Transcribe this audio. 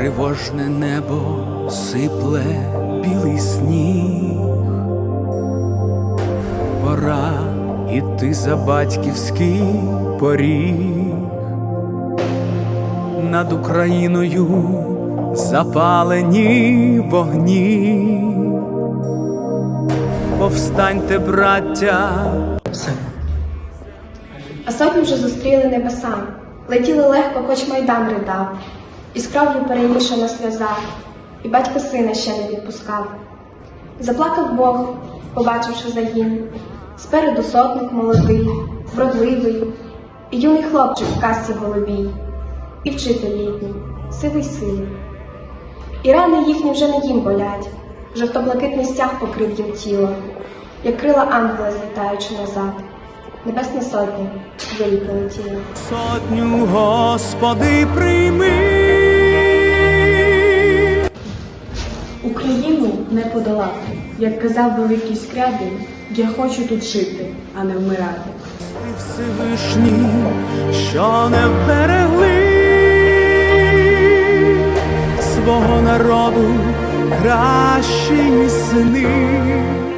Тривожне небо сипле білий сніг, пора іти за батьківський поріг, над Україною запалені вогні. Повстаньте, браття, А сотні вже зустріли небеса, летіли легко, хоч майдан ридав, і з кров'ю перемішана сльоза, і батько сина ще не відпускав. Заплакав Бог, побачивши загін. Спереду сотник молодий, вродливий, і юний хлопчик в касці голубій, і вчитель літній, сивий син. І рани їхні вже не їм болять, жовто-блакитний стяг покрив їм тіло, як крила ангела злітаючи назад. Небесна сотня вирі прилетіла. сотню, Господи, прийми. Не як казав великий скрябін, я хочу тут жити, а не вмирати. Ти Всевишні, що не вберегли свого народу кращі сини.